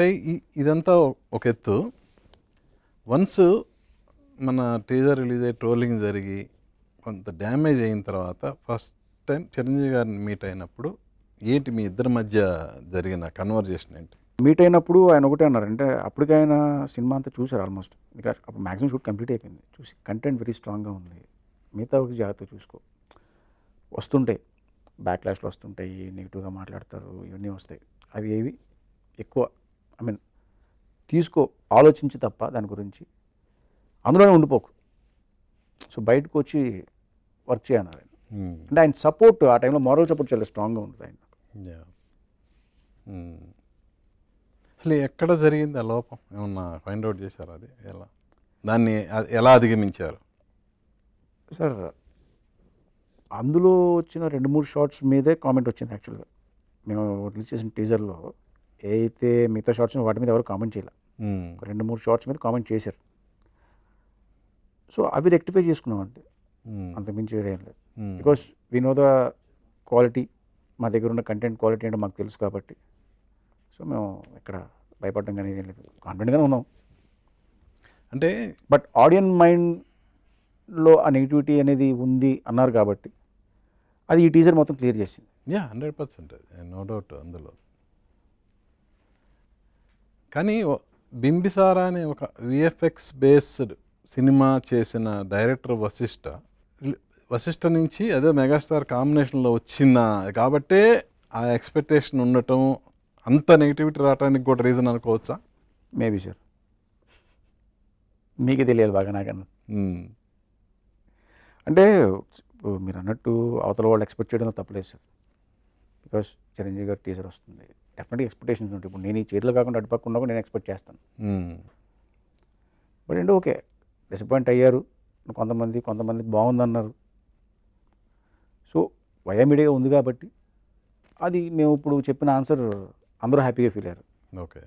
అంటే ఇదంతా ఒక ఎత్తు. వన్స్ మన టీజర్ రిలీజ్ అయ్యి ట్రోలింగ్ జరిగి కొంత డ్యామేజ్ అయిన తర్వాత ఫస్ట్ టైం చిరంజీవి గారిని మీట్ అయినప్పుడు ఏంటి మీ ఇద్దరి మధ్య జరిగిన కన్వర్జేషన్ ఏంటి? మీట్ అయినప్పుడు ఆయన ఒకటే అన్నారు. అంటే అప్పటికైనా సినిమా అంతా చూశారు ఆల్మోస్ట్. ఇంకా అప్పుడు మ్యాక్సిమం షూట్ కంప్లీట్ అయిపోయింది. చూసి కంటెంట్ వెరీ స్ట్రాంగ్గా ఉంది. మిగతా ఒక జాగ్రత్త చూసుకో. వస్తుంటాయి. బ్యాక్లాష్లు వస్తుంటాయి. నెగిటివ్గా మాట్లాడతారు. ఇవన్నీ వస్తాయి. అవి ఏవి? ఎక్కువ ఐ మీన్ తీసుకో ఆలోచించి తప్ప దాని గురించి. అందులోనే ఉండిపోకు. సో బయటకు వచ్చి వర్క్ చేయన్నారు ఆయన. Hmm. అంటే ఆయన సపోర్ట్ ఆ టైంలో మారల్ సపోర్ట్ చాలా స్ట్రాంగ్గా ఉంటుంది ఆయన. Hmm. అసలు ఎక్కడ జరిగింది ఆ లోపం? ఏమన్నా ఫైండ్ అవుట్ చేశారు అది? ఎలా? దాన్ని ఎలా అధిగమించారు? సార్ అందులో వచ్చిన రెండు మూడు షార్ట్స్ మీదే కామెంట్ వచ్చింది యాక్చువల్గా మేము రిలీజ్ చేసిన టీజర్లో అయితే మిగతా షార్ట్స్ వాటి మీద ఎవరు కామెంట్ చేయలే. ఒక రెండు మూడు షార్ట్స్ మీద కామెంట్ చేశారు. సో అవి రెక్టిఫై చేసుకున్నాం అంతే. అంతకుమించి వేరే ఏం లేదు. Because we know the quality మా దగ్గర ఉన్న కంటెంట్ క్వాలిటీ అంటే మాకు తెలుసు కాబట్టి. సో మేము ఇక్కడ భయపడడం కానీ ఏం లేదు. కాన్ఫిడెంట్గానే ఉన్నాం. అంటే బట్ ఆడియన్ మైండ్లో ఆ నెగిటివిటీ అనేది ఉంది అన్నారు కాబట్టి అది ఈ టీజర్ మొత్తం క్లియర్ చేసింది. Yeah hundred percent no doubt అందులో. కానీ బింబిసారా అనే ఒక విఎఫ్ఎక్స్ బేస్డ్ సినిమా చేసిన డైరెక్టర్ వశిష్ట వశిష్ట నుంచి అదే మెగాస్టార్ కాంబినేషన్లో వచ్చిన కాబట్టే ఆ ఎక్స్పెక్టేషన్ ఉండటం అంత నెగిటివిటీ రావడానికి కూడా రీజన్ అనుకోవచ్చా? మేబీ సార్ మీకే తెలియాలి బాగా నాకన్నా. అంటే మీరు అన్నట్టు అవతల వాళ్ళు ఎక్స్పెక్ట్ చేయడం తప్పలేదు సార్ బికాస్ చిరంజీవి గారు టీజర్ వస్తుంది. డెఫినెట్గా ఎక్స్పెక్టేషన్స్ ఉంటాయి. ఇప్పుడు నేను ఈ చీరలు కాకుండా అటుపక్క కూడా నేను ఎక్స్పెక్ట్ చేస్తాను. బట్ ఏంటి ఓకే డిసప్పాయింట్ అయ్యారు. కొంతమంది కొంతమంది బాగుందన్నారు. సో వయా మీడియా ఉంది కాబట్టి అది మేము ఇప్పుడు చెప్పిన ఆన్సర్ అందరూ హ్యాపీగా ఫీల్ అయ్యారు. ఓకే